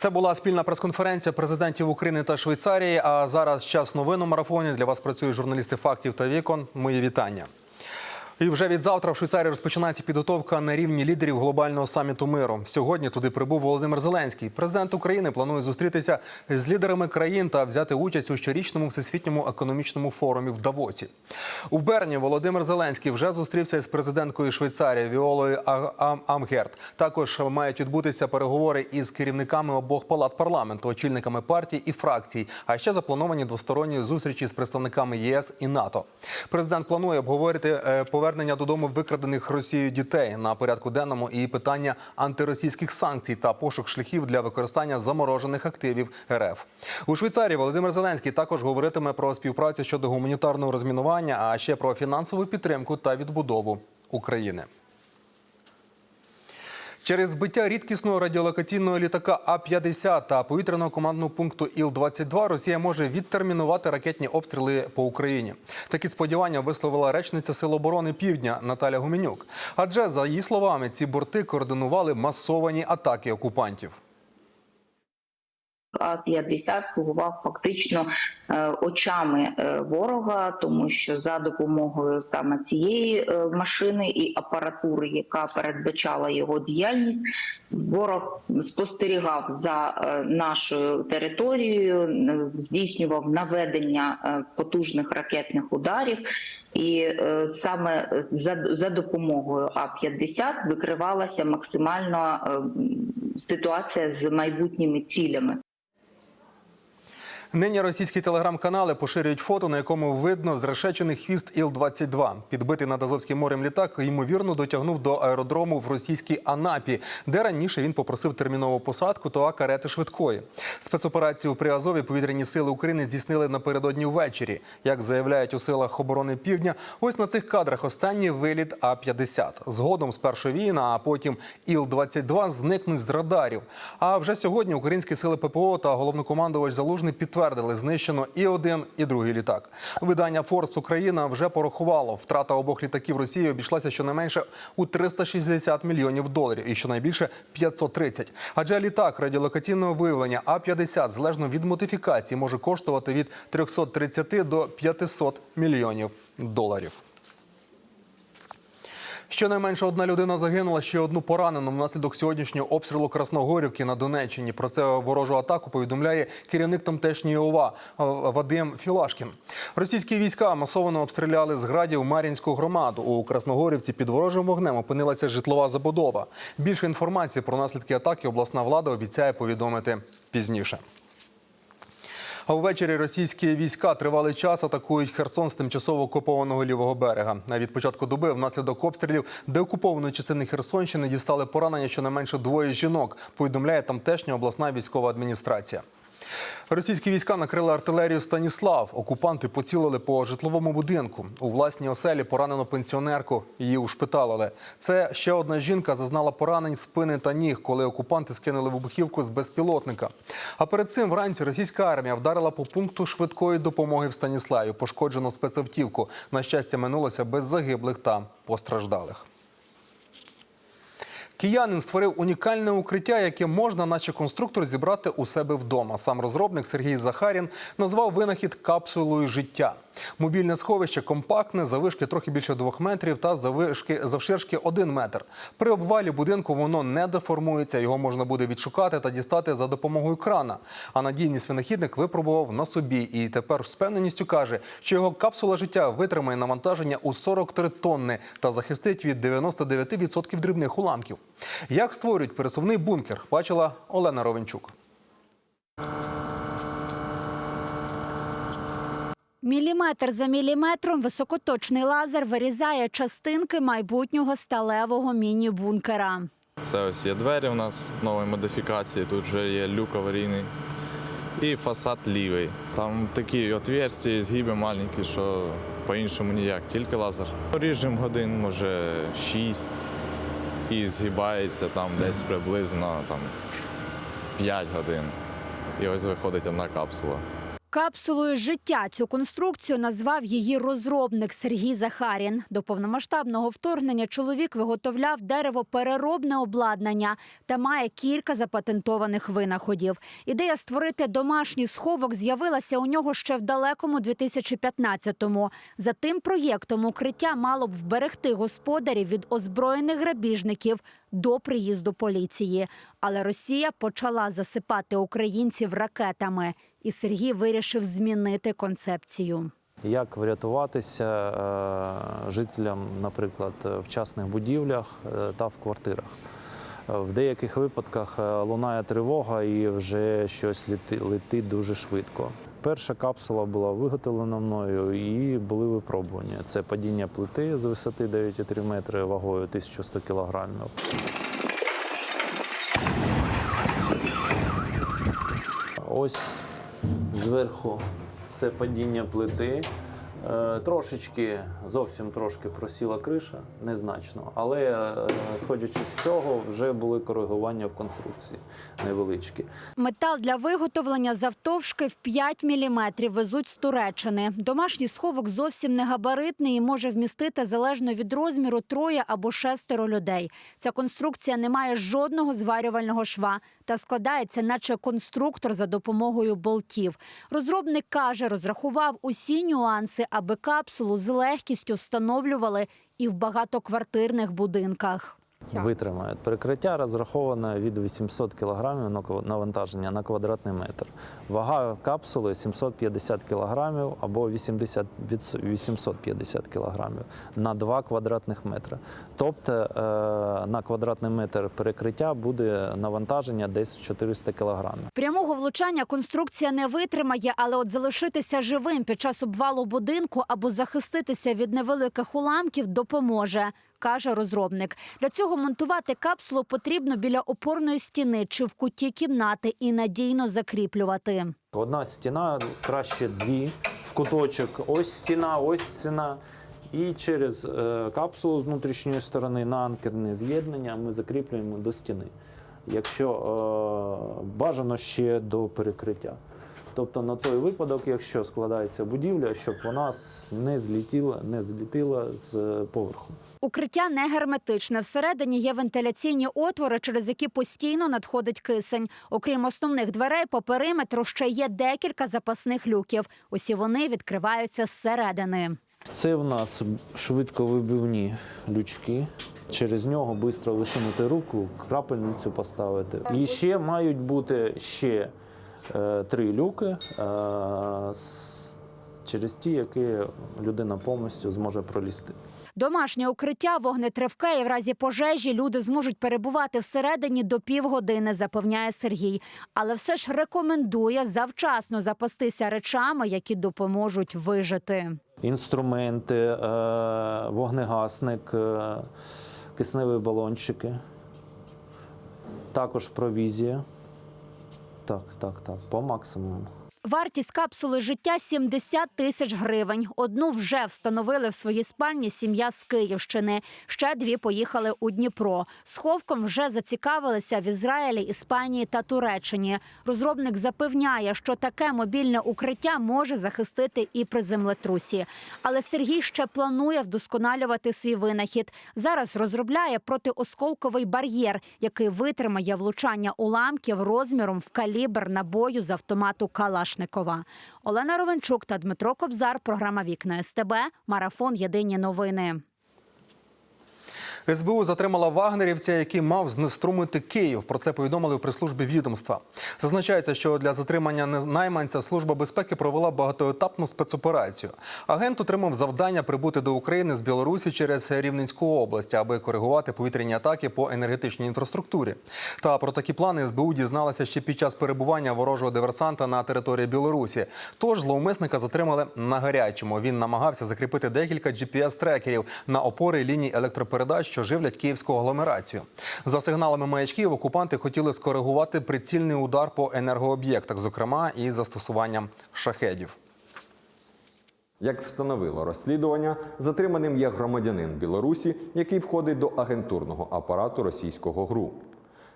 Це була спільна прес-конференція президентів України та Швейцарії. А зараз час новин у марафоні. Для вас працюють журналісти фактів та вікон. Мої вітання. І вже від завтра в Швейцарії розпочинається підготовка на рівні лідерів глобального саміту миру. Сьогодні туди прибув Володимир Зеленський. Президент України планує зустрітися з лідерами країн та взяти участь у щорічному всесвітньому економічному форумі в Давосі. У Берні Володимир Зеленський вже зустрівся з президенткою Швейцарії Віолою Амгерт. Також мають відбутися переговори із керівниками обох палат парламенту, очільниками партій і фракцій. А ще заплановані двосторонні зустрічі з представниками ЄС і НАТО. Президент планує обговорити е, повернення додому викрадених Росією дітей на порядку денному і питання антиросійських санкцій та пошук шляхів для використання заморожених активів РФ. У Швейцарії Володимир Зеленський також говоритиме про співпрацю щодо гуманітарного розмінування, а ще про фінансову підтримку та відбудову України. Через збиття рідкісного радіолокаційного літака А-50 та повітряного командного пункту Іл-22 Росія може відтермінувати ракетні обстріли по Україні. Такі сподівання висловила речниця Сил оборони Півдня Наталя Гуменюк. Адже, за її словами, ці борти координували масовані атаки окупантів. А-50 слугував фактично е, очами е, ворога, тому що за допомогою саме цієї е, машини і апаратури, яка передбачала його діяльність, ворог спостерігав за нашою територією, здійснював наведення потужних ракетних ударів. І саме за, за допомогою А-50 викривалася максимально ситуація з майбутніми цілями. Нині російські телеграм-канали поширюють фото, на якому видно зрешечений хвіст Іл-22. Підбитий над Азовським морем літак, ймовірно, дотягнув до аеродрому в російській Анапі, де раніше він попросив термінову посадку та карети швидкої. Спецоперацію в Приазові повітряні сили України здійснили напередодні ввечері. Як заявляють у силах оборони Півдня, ось на цих кадрах останній виліт А-50. Згодом спершу він, а потім Іл-22 зникнуть з радарів. А вже сьогодні українські сили ППО та головнокомандувач Залужний підтвердили знищено і один, і другий літак. Видання Форс Україна вже порахувало. Втрата обох літаків Росії обійшлася щонайменше у 360 мільйонів доларів і щонайбільше 530. Адже літак радіолокаційного виявлення А-50 залежно від модифікації може коштувати від 330 до 500 мільйонів доларів. Щонайменше одна людина загинула, ще одну поранено внаслідок сьогоднішнього обстрілу Красногорівки на Донеччині. Про це ворожу атаку повідомляє керівник тамтешньої ОВА Вадим Філашкін. Російські війська масово обстріляли з градів Мар'їнську громаду. У Красногорівці під ворожим вогнем опинилася житлова забудова. Більше інформації про наслідки атаки обласна влада обіцяє повідомити пізніше. А ввечері російські війська тривалий час атакують Херсон з тимчасово окупованого лівого берега. А від початку доби внаслідок обстрілів деокупованої частини Херсонщини дістали поранення щонайменше двоє жінок. Повідомляє тамтешня обласна військова адміністрація. Російські війська накрили артилерію Станіслав. Окупанти поцілили по житловому будинку. У власній оселі поранено пенсіонерку. Її ушпиталили. Це ще одна жінка зазнала поранень спини та ніг, коли окупанти скинули вибухівку з безпілотника. А перед цим вранці російська армія вдарила по пункту швидкої допомоги в Станіславі. Пошкоджено спецавтівку. На щастя, минулося без загиблих та постраждалих. Киянин створив унікальне укриття, яке можна, наче конструктор, зібрати у себе вдома. Сам розробник Сергій Захарін назвав винахід капсулою життя. Мобільне сховище компактне, завишки трохи більше двох метрів та завишки завширшки один метр. При обвалі будинку воно не деформується. Його можна буде відшукати та дістати за допомогою крана. А надійність винахідник випробував на собі і тепер з певненістю каже, що його капсула життя витримає навантаження у 43 тонни та захистить від 99% дрібних уламків. Як створюють пересувний бункер, бачила Олена Ровенчук. Міліметр за міліметром високоточний лазер вирізає частинки майбутнього сталевого міні-бункера. Це ось є двері у нас нової модифікації, тут вже є люк аварійний. І фасад лівий. Там такі отверстия, згиби маленькі, що по-іншому ніяк, тільки лазер. Ріжемо годин, може 6 і згибається там десь приблизно там, 5 годин. І ось виходить одна капсула. Капсулою життя цю конструкцію назвав її розробник Сергій Захарін. До повномасштабного вторгнення чоловік виготовляв деревопереробне обладнання та має кілька запатентованих винаходів. Ідея створити домашній сховок з'явилася у нього ще в далекому 2015-му. За тим проєктом укриття мало б вберегти господарів від озброєних грабіжників до приїзду поліції. Але Росія почала засипати українців ракетами, і Сергій вирішив змінити концепцію. Як врятуватися е, жителям, наприклад, в частних будівлях е, та в квартирах. Е, В деяких випадках лунає тривога і вже щось лети- летить дуже швидко. Перша капсула була виготовлена мною і були випробування. Це падіння плити з висоти 9,3 метри вагою 1100 кілограмів. Ось зверху це падіння плити. Е, Трошечки, зовсім трошки просіла криша, незначно. Але е, сходячи з цього, вже були коригування в конструкції невеличкі. Метал для виготовлення завтовшки в 5 міліметрів везуть з Туреччини. Домашній сховок зовсім не габаритний і може вмістити залежно від розміру троє або шестеро людей. Ця конструкція не має жодного зварювального шва та складається, наче конструктор за допомогою болтів. Розробник каже, розрахував усі нюанси, аби капсулу з легкістю встановлювали і в багатоквартирних будинках. Витримають. Перекриття розраховане від 800 кг навантаження на квадратний метр. Вага капсули 750 кг або 80 від 850 кг на 2 квадратних метри. Тобто е, на квадратний метр перекриття буде навантаження десь в 400 кг. Прямого влучання конструкція не витримає, але от залишитися живим під час обвалу будинку або захиститися від невеликих уламків допоможе. Каже розробник. Для цього монтувати капсулу потрібно біля опорної стіни чи в куті кімнати і надійно закріплювати. Одна стіна, краще дві в куточок. Ось стіна, ось стіна. І через е, капсулу з внутрішньої сторони на анкерне з'єднання ми закріплюємо до стіни. Якщо е, бажано ще до перекриття. Тобто на той випадок, якщо складається будівля, щоб вона не злітіла, не злітила з е, поверху. Укриття не герметичне. Всередині є вентиляційні отвори, через які постійно надходить кисень. Окрім основних дверей, по периметру ще є декілька запасних люків. Усі вони відкриваються зсередини. Це в нас швидковибивні лючки. Через нього швидко висунути руку, крапельницю поставити. І ще мають бути ще три люки, е, через ті, які людина повністю зможе пролізти. Домашнє укриття вогнетривке і в разі пожежі люди зможуть перебувати всередині до півгодини, запевняє Сергій. Але все ж рекомендує завчасно запастися речами, які допоможуть вижити. Інструменти, е, вогнегасник, е, кисневі балончики, також провізія. Так, так, так, по максимуму. Вартість капсули життя 70 тисяч гривень. Одну вже встановили в своїй спальні сім'я з Київщини. Ще дві поїхали у Дніпро. Сховком вже зацікавилися в Ізраїлі, Іспанії та Туреччині. Розробник запевняє, що таке мобільне укриття може захистити і при землетрусі. Але Сергій ще планує вдосконалювати свій винахід. Зараз розробляє протиосколковий бар'єр, який витримає влучання уламків розміром в калібр набою з автомату Калашникова. Олена Ровенчук та Дмитро Кобзар. Програма Вікна СТБ. Марафон. Єдині новини. СБУ затримала вагнерівця, який мав знеструмити Київ. Про це повідомили у прес-службі відомства. Зазначається, що для затримання найманця служба безпеки провела багатоетапну спецоперацію. Агент отримав завдання прибути до України з Білорусі через Рівненську область, аби коригувати повітряні атаки по енергетичній інфраструктурі. Та про такі плани СБУ дізналася ще під час перебування ворожого диверсанта на території Білорусі. Тож зловмисника затримали на гарячому. Він намагався закріпити декілька GPS-трекерів на опори ліній електропередач, що живлять київську агломерацію. За сигналами маячків окупанти хотіли скоригувати прицільний удар по енергооб'єктах, зокрема із застосуванням шахедів. Як встановило розслідування, затриманим є громадянин Білорусі, який входить до агентурного апарату російського ГРУ.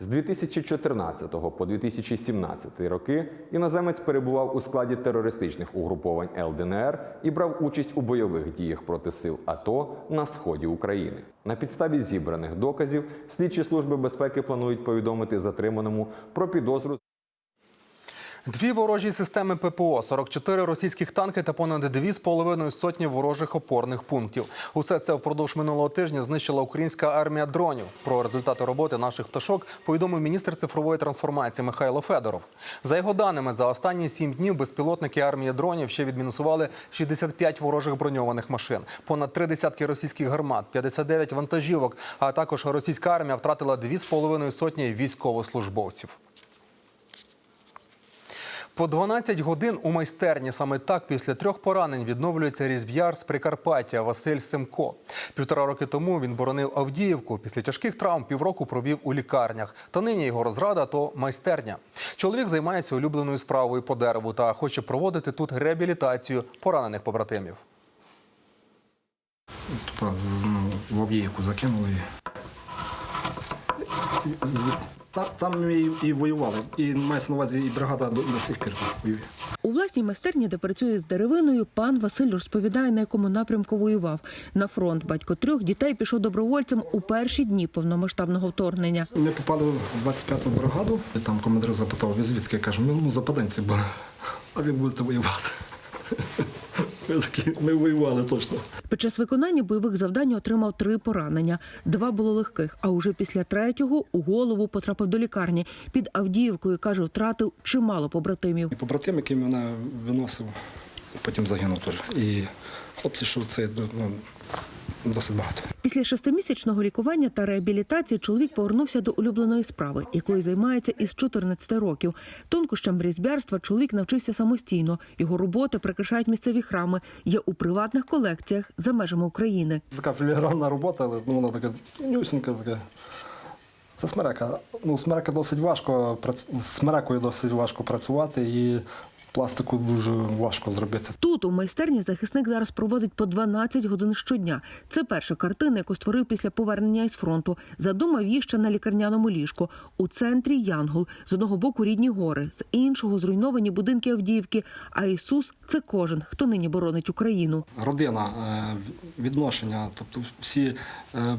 З 2014 по 2017 роки іноземець перебував у складі терористичних угруповань ЛДНР і брав участь у бойових діях проти сил АТО на сході України. На підставі зібраних доказів слідчі служби безпеки планують повідомити затриманому про підозру Дві ворожі системи ППО, 44 російських танки та понад дві з половиною сотні ворожих опорних пунктів. Усе це впродовж минулого тижня знищила українська армія дронів. Про результати роботи наших пташок повідомив міністр цифрової трансформації Михайло Федоров. За його даними, за останні сім днів безпілотники армії дронів ще відмінусували 65 ворожих броньованих машин, понад три десятки російських гармат, 59 вантажівок. А також російська армія втратила дві з половиною сотні військовослужбовців. По 12 годин у майстерні саме так після трьох поранень відновлюється різб'яр з Прикарпаття Василь Семко. Півтора роки тому він боронив Авдіївку. Після тяжких травм півроку провів у лікарнях. Та нині його розрада то майстерня. Чоловік займається улюбленою справою по дереву та хоче проводити тут реабілітацію поранених побратимів. Туди ну, в Авдіївку закинули. Там, там і, і воювали. І мається на увазі і бригада до, до сих пір воює. У власній майстерні, де працює з деревиною, пан Василь розповідає, на якому напрямку воював. На фронт батько трьох дітей пішов добровольцем у перші дні повномасштабного вторгнення. Ми попали в 25-ту бригаду, і там командир запитав, ви звідки? Я кажу, ми ну, западенці, бо а ви будете воювати. Ми такі, ми воювали точно. Під час виконання бойових завдань отримав три поранення. Два було легких, а уже після третього у голову потрапив до лікарні. Під Авдіївкою, каже, втратив чимало побратимів. І побратим, який мене виносив, потім загинув теж. І хлопці, що це ну, досить багато. Після шестимісячного лікування та реабілітації чоловік повернувся до улюбленої справи, якою займається із 14 років. Тонкощам різьбярства чоловік навчився самостійно. Його роботи прикрашають місцеві храми, є у приватних колекціях за межами України. Така філігранна робота, але ну, вона така нюсінька така. Це смерека. Ну, смерека досить важко, смерекою досить важко працювати і пластику дуже важко зробити. Тут у майстерні захисник зараз проводить по 12 годин щодня. Це перша картина, яку створив після повернення із фронту. Задумав її ще на лікарняному ліжку. У центрі Янгол з одного боку рідні гори, з іншого зруйновані будинки Авдіївки. А Ісус це кожен, хто нині боронить Україну. Родина, е, відношення, тобто всі е,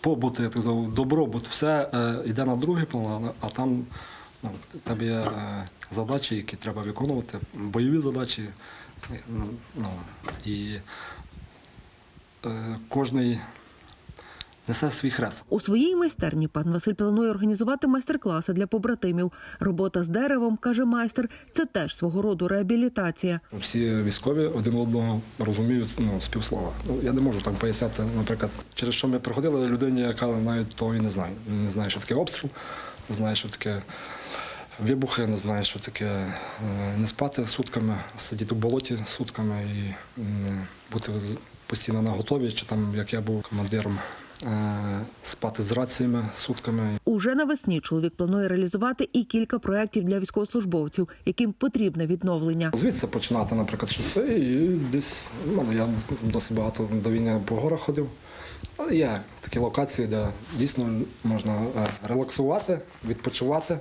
побути, я так сказав, добробут, все е, йде на другий план, а там ну, тебе є е, задачі, які треба виконувати, бойові задачі. е, Ну, і е, кожний несе свій хрест. У своїй майстерні пан Василь планує організувати майстер-класи для побратимів. Робота з деревом, каже майстер, це теж свого роду реабілітація. Всі військові один одного розуміють ну, співслова. Ну, я не можу так поясняти, наприклад, через що ми проходили людині, яка навіть того і не знає. Не знає, що таке обстріл, знає, що таке вибухи, не знає, що таке е, не спати сутками, сидіти в болоті сутками і бути постійно на готові, чи там, як я був командиром, спати з раціями сутками. Уже навесні чоловік планує реалізувати і кілька проєктів для військовослужбовців, яким потрібне відновлення. Звідси починати, наприклад, що це і десь ну, я досить багато до війни по горах ходив. Є такі локації, де дійсно можна е, релаксувати, відпочивати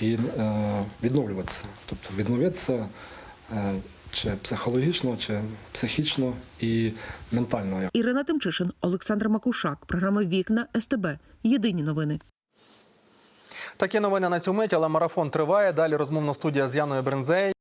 і е, відновлюватися. Тобто відновитися е, чи психологічно, чи психічно і ментально. Ірина Тимчишин, Олександр Макушак. Програма Вікна СТБ. Єдині новини. Такі новини на цю мить, але марафон триває. Далі розмовна студія з Яною Брензей.